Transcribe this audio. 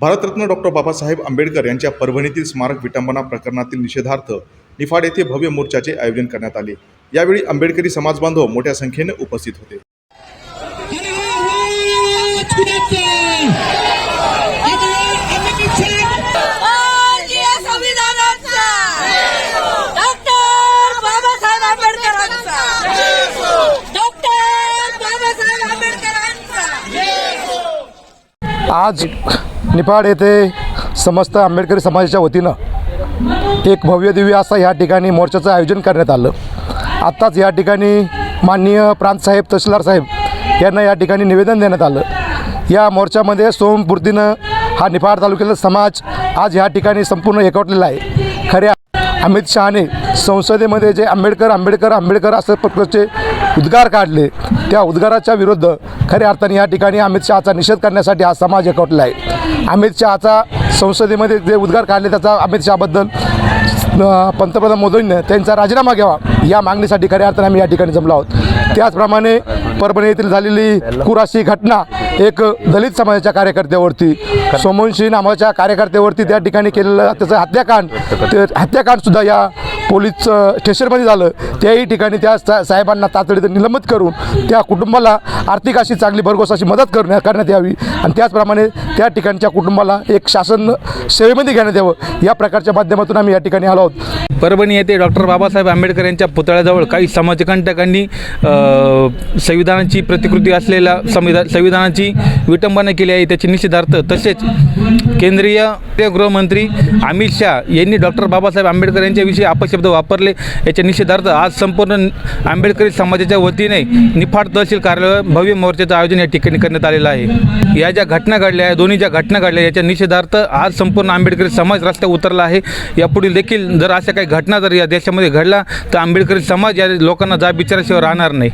Bharat Ratna doctor Babasaheb Ambedkar यांच्या परभणीतील स्मारक विटंबना प्रकरणातील निषेधार्थ निफाड येथे भव्य मोर्चाचे आयोजन करण्यात आले. यावेळी आंबेडकरी समाजबांधव मोठ्या संख्येने उपस्थित होते. आज निफाड येथे समस्त आंबेडकरी समाजाच्या वतीनं एक भव्य दिव्य असा ह्या ठिकाणी मोर्चाचं आयोजन करण्यात आलं. आत्ताच या ठिकाणी माननीय प्रांतसाहेब तहसीलदार साहेब यांना या ठिकाणी निवेदन देण्यात आलं. या मोर्चामध्ये सोमपूर्तीनं हा निफाड तालुक्याचा समाज आज ह्या ठिकाणी संपूर्ण एकवटलेला आहे. खऱ्या अमित शहाने संसदेमध्ये जे आंबेडकर आंबेडकर आंबेडकर असं प्रकारचे उद्गार काढले त्या उद्गाराच्या विरुद्ध खऱ्या अर्थाने या ठिकाणी अमित शहाचा निषेध करण्यासाठी हा समाज एकवटला आहे. अमित शहाचा संसदेमध्ये जे उद्गार काढले त्याचा अमित शहाबद्दल पंतप्रधान मोदींनी त्यांचा राजीनामा घ्यावा. या मागणीसाठी खऱ्या अर्थाने आम्ही या ठिकाणी जमलो आहोत. त्याचप्रमाणे परभणी येथील झालेली कुराशी घटना एक दलित समाजाच्या कार्यकर्त्यावरती सोमवंशी नावाच्या कार्यकर्त्यावरती त्या ठिकाणी केलेलं त्याचं हत्याकांड ते हत्याकांडसुद्धा या पोलीस स्टेशनमध्ये झालं. त्याही ठिकाणी त्या सा साहेबांना तातडीनं निलंबित करून त्या कुटुंबाला आर्थिक अशी चांगली भरघोस अशी मदत करण्या करण्यात यावी. आणि त्याचप्रमाणे त्या ठिकाणच्या कुटुंबाला एक शासन सेवेमध्ये घेण्यात यावं. या प्रकारच्या माध्यमातून आम्ही या ठिकाणी आलो आहोत. परभणी येथे डॉक्टर बाबासाहेब आंबेडकर यांच्या पुतळ्याजवळ काही समाजकंटकांनी संविधानाची प्रतिकृती असलेल्या संविधान संविधानाची विटंबना केली आहे त्याची निषेधार्थ. तसेच केंद्रीय गृहमंत्री अमित शहा यांनी डॉक्टर बाबासाहेब आंबेडकर यांच्याविषयी अपशब्द वापरले. याच्या निषेधार्थ आज संपूर्ण आंबेडकरी समाजाच्या वतीने निफाड तहसील कार्यालय भव्य मोर्चाचं आयोजन या ठिकाणी करण्यात आलेलं आहे. या ज्या घटना घडल्या आहे दोन्ही ज्या घटना घडल्या याच्या निषेधार्थ आज संपूर्ण आंबेडकरी समाज रस्त्यावर उतरला आहे. यापुढील देखील जर अशा काही घटना जर या देशामध्ये घडला तर आंबेडकरी समाज या लोकांना जा बिचाराशिवाय राहणार नाही.